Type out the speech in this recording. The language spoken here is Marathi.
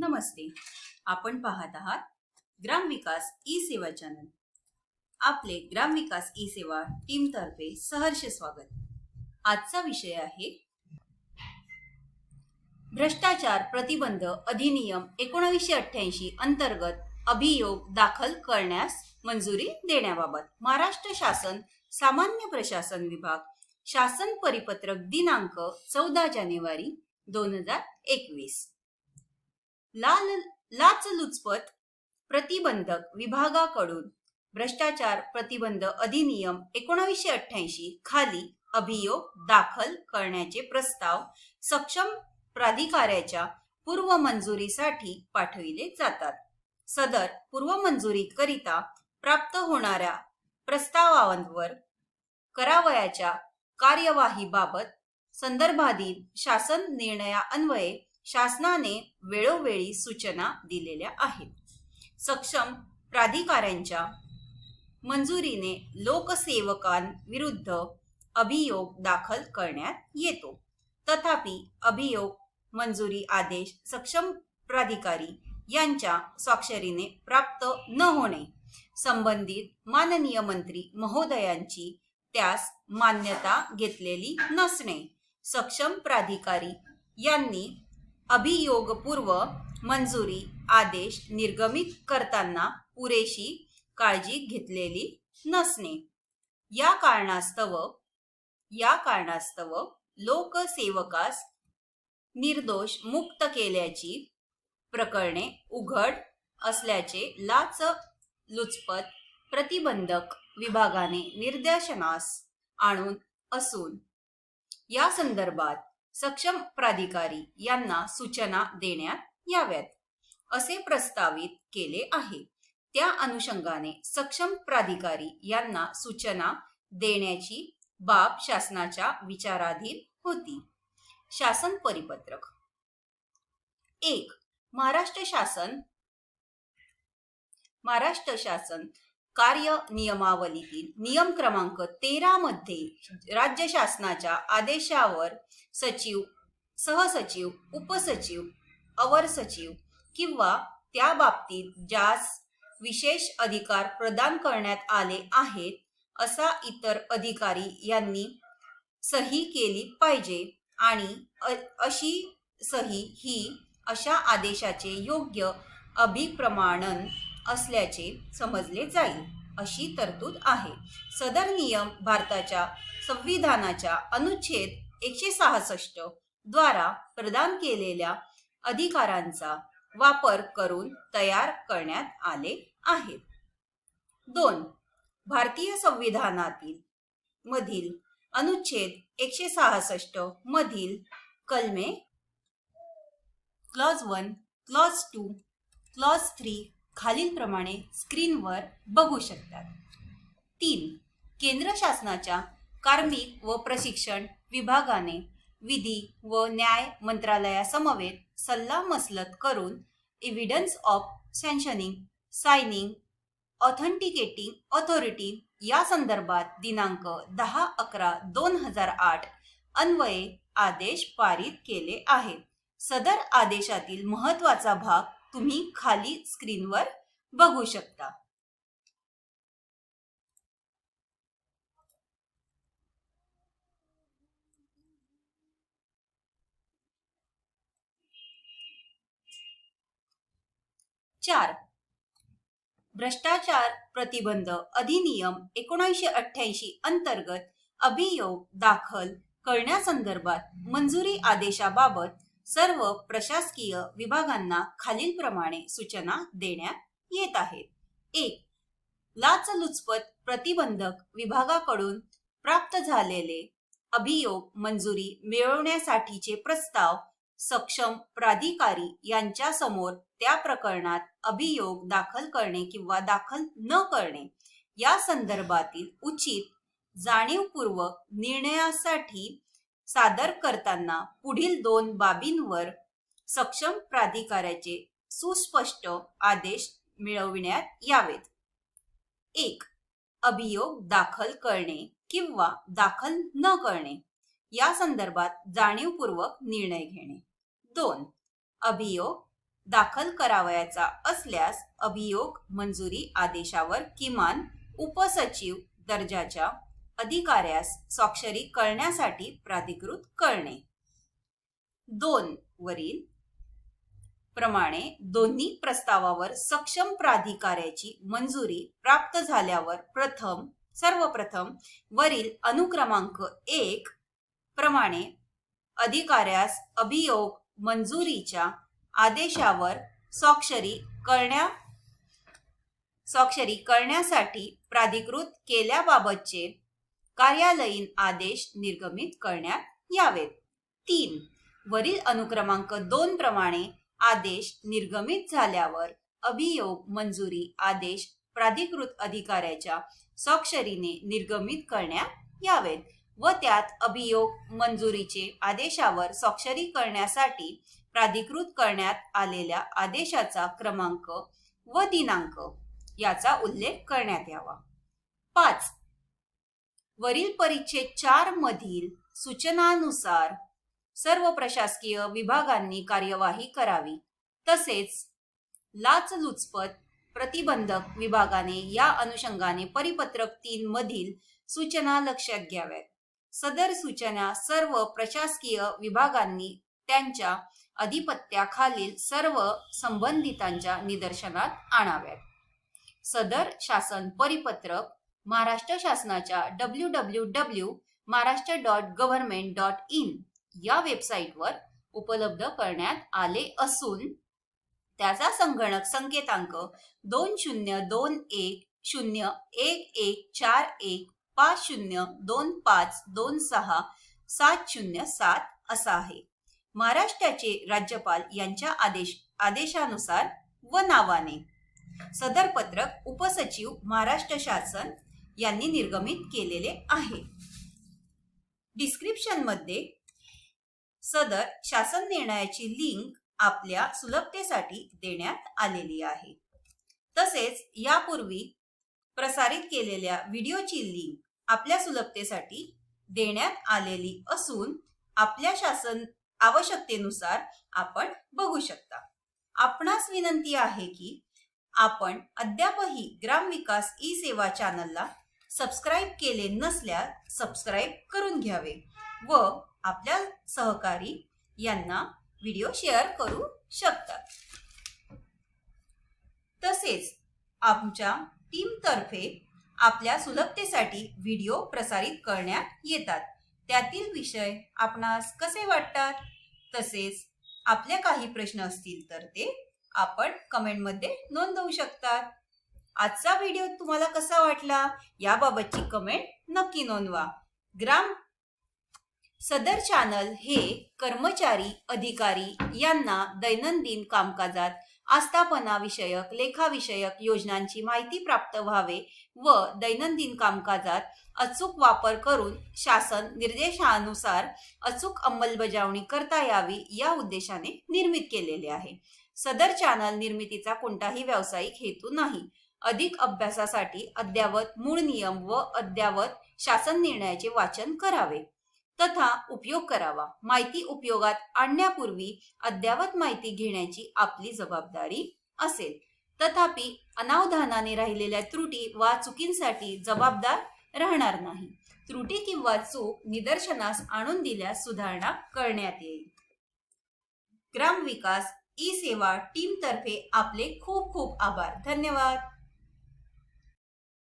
नमस्ते. आपण पाहत आहात ग्रामविकास ई सेवा चॅनल. आपले ग्रामविकास ई सेवा टीम तर्फे सहर्ष स्वागत. आजचा विषय आहे भ्रष्टाचार प्रतिबंध अधिनियम एकोणावीसशे अठ्ठ्याऐंशी अंतर्गत अभियोग दाखल करण्यास मंजुरी देण्याबाबत महाराष्ट्र शासन सामान्य प्रशासन विभाग शासन परिपत्रक दिनांक चौदा जानेवारी दोन हजार एकवीस. लाल लाचलुचपत प्रतिबंधक विभागाकडून भ्रष्टाचार प्रतिबंध अधिनियम एकोणावीसशे अठ्ठ्याऐंशी खाली अभियोग दाखल करण्याचे प्रस्ताव सक्षम प्राधिकाऱ्याच्या पूर्व मंजुरीसाठी पाठविले जातात. सदर पूर्व मंजुरीकरिता प्राप्त होणाऱ्या प्रस्तावांवर करावयाच्या कार्यवाहीबाबत संदर्भातील शासन निर्णयान्वये शासनाने वेळोवेळी सूचना दिलेल्या आहेत. सक्षम प्राधिकाऱ्यांच्या मंजुरीने लोकसेवकांविरुद्ध अभियोग दाखल करण्यात येतो. तथापि अभियोग मंजुरी आदेश सक्षम प्राधिकारी यांच्या स्वाक्षरीने प्राप्त न होणे संबंधित माननीय मंत्री महोदयांची त्यास मान्यता घेतलेली नसणे सक्षम प्राधिकारी यांनी अभियोगपूर्व मंजुरी आदेश निर्गमित करताना पुरेशी काळजी घेतलेली नसणे. या कारणास्तव या कारणास्तव लोकसेवकास निर्दोष मुक्त केल्याची प्रकरणे उघड असल्याचे लाच लुचपत प्रतिबंधक विभागाने निर्देशनास आणून असून या संदर्भात सक्षम प्राधिकारी यांना सूचना देण्यात याव्यात असे प्रस्तावित केले आहे. त्या अनुषंगाने सक्षम प्राधिकारी यांना सूचना देण्याची बाब शासनाच्या विचाराधीन होती. शासन परिपत्रक. एक महाराष्ट्र शासन. महाराष्ट्र शासन कार्य नियमावलीतील नियम क्रमांक तेरा मध्ये राज्य शासनाच्या आदेशावर सचिव सहसचिव उपसचिव अवर सचिव किंवा त्या बाबतीत ज्यास विशेष अधिकार प्रदान करण्यात आले आहेत असा इतर अधिकारी यांनी सही केली पाहिजे आणि अ- अशी सही ही अशा आदेशाचे योग्य अभिप्रमाणन असल्याचे समजले जाईल. अशी तरतूद आहे. सदर नियम भारताच्या संविधानाच्या अनुच्छेद एकशे सहासष्ट द्वारा प्रदान केलेल्या अधिकारांचा वापर करून तयार करण्यात आले आहेत दोन. भारतीय संविधानातील मधील अनुच्छेद एकशे सहासष्ट मधील कलमे clause one clause two clause three खालीलप्रमाणे स्क्रीनवर बघू शकतात. तीन. केंद्र शासनाच्या कार्मिक व प्रशिक्षण विभागाने विधी व न्याय मंत्रालयासमवेत सल्लामसलत करून evidence of sanctioning signing authenticating authority या संदर्भात दिनांक दहा अकरा दोन हजार आठ अन्वये आदेश पारित केले आहेत. सदर आदेशातील महत्त्वाचा भाग तुम्ही खाली स्क्रीनवर बघू शकता. चार. भ्रष्टाचार प्रतिबंध अधिनियम एकोणीसशे अठ्ठ्याऐंशी अंतर्गत अभियोग दाखल करण्यासंदर्भात मंजुरी आदेशाबाबत सर्व प्रशासकीय विभागांना खालीलप्रमाणे सूचना देण्यात येत आहेत. एक लाचलुचपत प्रतिबंधक विभागाकडून प्राप्त झालेले अभियोग मंजुरी मिळवण्यासाठीचे प्रस्ताव सक्षम प्राधिकारी यांच्या समोर त्या प्रकरणात अभियोग दाखल करणे किंवा दाखल न करणे या संदर्भातील उचित जाणीवपूर्वक निर्णयासाठी सादर करताना पुढील दोन बाबींवर सक्षम प्राधिकाऱ्याचे सुस्पष्ट आदेश मिळविण्यात यावेत. एक अभियोग दाखल करणे किंवा दाखल न करणे या संदर्भात जाणीवपूर्वक निर्णय घेणे. दोन अभियोग दाखल करावयाचा असल्यास अभियोग मंजुरी आदेशावर किमान उपसचिव दर्जाच्या अधिकाऱ्यास स्वाक्षरी करण्यासाठी प्राधिकृत करणे. दोन वरील प्रमाणे दोन्ही प्रस्तावावर सक्षम प्राधिकाऱ्याची मंजुरी प्राप्त झाल्यावर प्रथम सर्वप्रथम वरील अनुक्रमांक एक प्रमाणे अधिकाऱ्यास अभियोग मंजुरीच्या आदेशावर स्वाक्षरी करण्या स्वाक्षरी करण्यासाठी प्राधिकृत केल्याबाबतचे कार्यालयीन आदेश निर्गमित करण्यात यावेत. तीन वरील अनुक्रमांक दोन प्रमाणे आदेश निर्गमित झाल्यावर अभियोग मंजुरी आदेश प्राधिकृत अधिकाऱ्याच्या स्वाक्षरीने निर्गमित करण्यात यावेत व त्यात अभियोग मंजुरीचे आदेशावर स्वाक्षरी करण्यासाठी प्राधिकृत करण्यात आलेल्या आदेशाचा क्रमांक व दिनांक याचा उल्लेख करण्यात यावा. पाच वरील परिच्छेद चार मधील सूचनानुसार सर्व प्रशासकीय विभागांनी कार्यवाही करावी. तसेच लाचलुचपत प्रतिबंधक विभागाने या अनुषंगाने परिपत्रक तीन मधील सूचना लक्षात घ्याव्यात. सदर सूचना सर्व प्रशासकीय विभागांनी त्यांच्या अधिपत्याखालील सर्व संबंधितांच्या निदर्शनात आणाव्यात. सदर शासन परिपत्रक महाराष्ट्र शासनाच्या W W W Maharashtra dot government dot in या वेबसाईटवर उपलब्ध करण्यात आले असून त्याचा संगणक संकेतांक दोन शून्य दोन एक शून्य एक एक चार एक पाच शून्य दोन पाच दोन सहा सात शून्य सात असा आहे. महाराष्ट्राचे राज्यपाल यांच्या आदेश आदेशानुसार व नावाने. सदर पत्रक उपसचिव महाराष्ट्र शासन यांनी निर्गमित केलेले आहे. डिस्क्रिप्शनमध्ये सदर शासन निर्णयाची लिंक आपल्या सुलभतेसाठी देण्यात आलेली आहे. तसेच यापूर्वी प्रसारित केलेल्या व्हिडिओची लिंक आपल्या सुलभतेसाठी देण्यात आलेली असून आपल्या शासन आवश्यकतेनुसार आपण बघू शकता. आपणास विनंती आहे की आपण अद्यापही ग्रामविकास ई सेवा चॅनलला सबस्क्राईब केले नसल्यास सबस्क्राईब करून घ्यावे व आपल्या सहकारी यांना व्हिडिओ शेअर करू शकतात. तसेच आमच्या टीमतर्फे आपल्या सुलभतेसाठी व्हिडिओ प्रसारित करण्यात येतात. त्यातील विषय आपणास कसे वाटतात? तसेच आपले काही प्रश्न असतील तर ते आपण कमेंटमध्ये नोंदवू शकतात. आजचा व्हिडिओ तुम्हाला कसा वाटला याबाबतची कमेंट नक्की नोंदवा. ग्राम सदर चॅनल हे कर्मचारी अधिकारी यांना दैनंदिन कामकाजात आस्थापना विषयक लेखाविषयक योजनांची माहिती प्राप्त व्हावे व दैनंदिन कामकाजात अचूक वापर करून शासन निर्देशानुसार अचूक अंमलबजावणी करता यावी या उद्देशाने निर्मित केलेले आहे. सदर चॅनल निर्मितीचा कोणताही व्यावसायिक हेतू नाही. अधिक अभ्यासासाठी अद्यावत मूळ नियम व अद्यावत शासन निर्णयाचे वाचन करावे. तथा उपयोग करावा. माहिती उपयोगात आणण्यापूर्वी अद्यावत माहिती घेण्याची आपली जबाबदारी असेल. तथापि अनावधानाने राहिलेल्या त्रुटी वा चुकींसाठी जबाबदार राहणार नाही. त्रुटी किंवा चूक निदर्शनास आणून दिल्यास सुधारणा करण्यात येईल. ग्रामविकास ई सेवा टीम तर्फे आपले खूप खूप आभार. धन्यवाद.